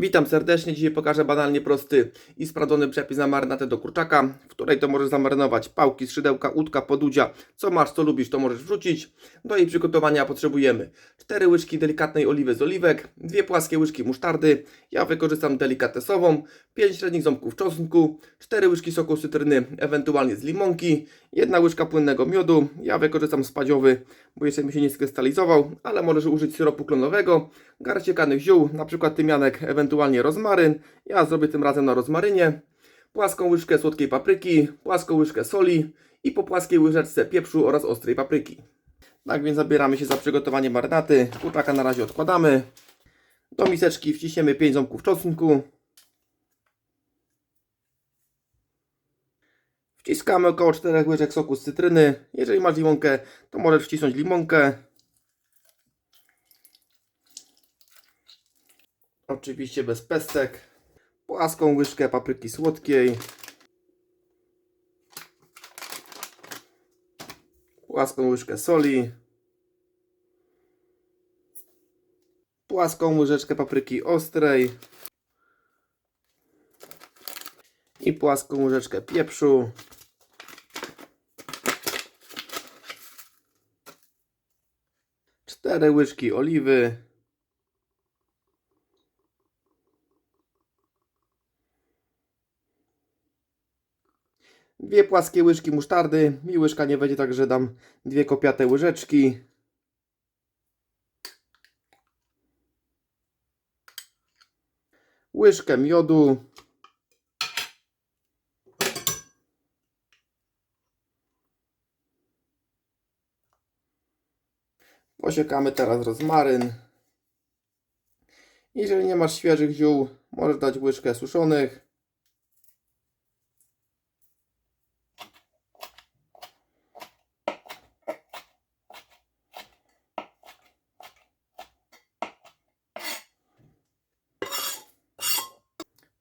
Witam serdecznie. Dzisiaj pokażę banalnie prosty i sprawdzony przepis na marynatę do kurczaka, w której to możesz zamarynować pałki, skrzydełka, łódka, podudzia. Co masz, co lubisz, to możesz wrzucić. Do jej przygotowania potrzebujemy 4 łyżki delikatnej oliwy z oliwek, 2 płaskie łyżki musztardy, ja wykorzystam delikatesową, 5 średnich ząbków czosnku, 4 łyżki soku cytryny, ewentualnie z limonki, 1 łyżka płynnego miodu, ja wykorzystam spadziowy, bo jeszcze mi się nie skrystalizował, ale możesz użyć syropu klonowego, garść siekanych ziół, na przykład tymianek, ewentualnie rozmaryn. Ja zrobię tym razem na rozmarynie. Płaską łyżkę słodkiej papryki, płaską łyżkę soli i po płaskiej łyżeczce pieprzu oraz ostrej papryki. Tak więc zabieramy się za przygotowanie marynaty. Kurczaka na razie odkładamy. Do miseczki wciśniemy 5 ząbków czosnku. Wciskamy około 4 łyżek soku z cytryny. Jeżeli masz limonkę, to możesz wcisnąć limonkę. Oczywiście bez pestek. Płaską łyżkę papryki słodkiej. Płaską łyżkę soli. Płaską łyżeczkę papryki ostrej. I płaską łyżeczkę pieprzu. Cztery łyżki oliwy. Dwie płaskie łyżki musztardy. Mi łyżka nie będzie, także dam dwie kopiate łyżeczki. Łyżkę miodu. Posiekamy teraz rozmaryn. Jeżeli nie masz świeżych ziół, możesz dać łyżkę suszonych.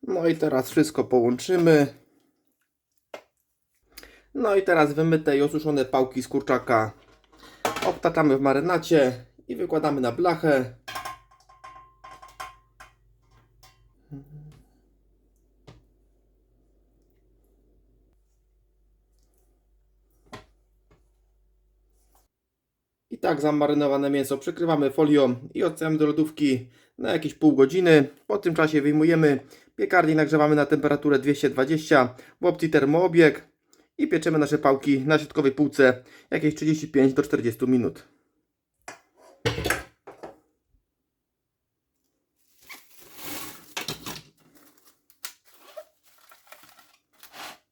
No i teraz wszystko połączymy. No i teraz wymyte i osuszone pałki z kurczaka obtaczamy w marynacie i wykładamy na blachę. I tak zamarynowane mięso przykrywamy folią i odstawiamy do lodówki na jakieś pół godziny. Po tym czasie wyjmujemy piekarnik, nagrzewamy na temperaturę 220 w opcji termoobieg i pieczemy nasze pałki na środkowej półce jakieś 35 do 40 minut.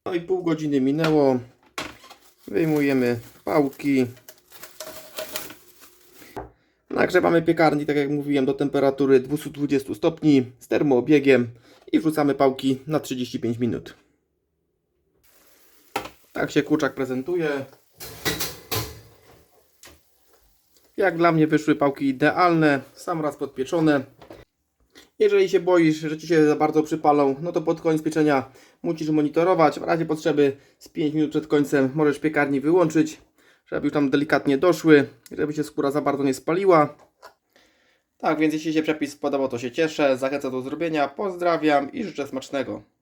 No i pół godziny minęło. Wyjmujemy pałki. Nagrzewamy piekarnik, tak jak mówiłem, do temperatury 220 stopni z termoobiegiem i wrzucamy pałki na 35 minut. Tak się kurczak prezentuje. Jak dla mnie wyszły pałki idealne, sam raz podpieczone. Jeżeli się boisz, że Ci się za bardzo przypalą, no to pod koniec pieczenia musisz monitorować. W razie potrzeby z 5 minut przed końcem możesz piekarnik wyłączyć, żeby już tam delikatnie doszły, żeby się skóra za bardzo nie spaliła. Tak więc jeśli się przepis spodobał, to się cieszę. Zachęcam do zrobienia. Pozdrawiam i życzę smacznego.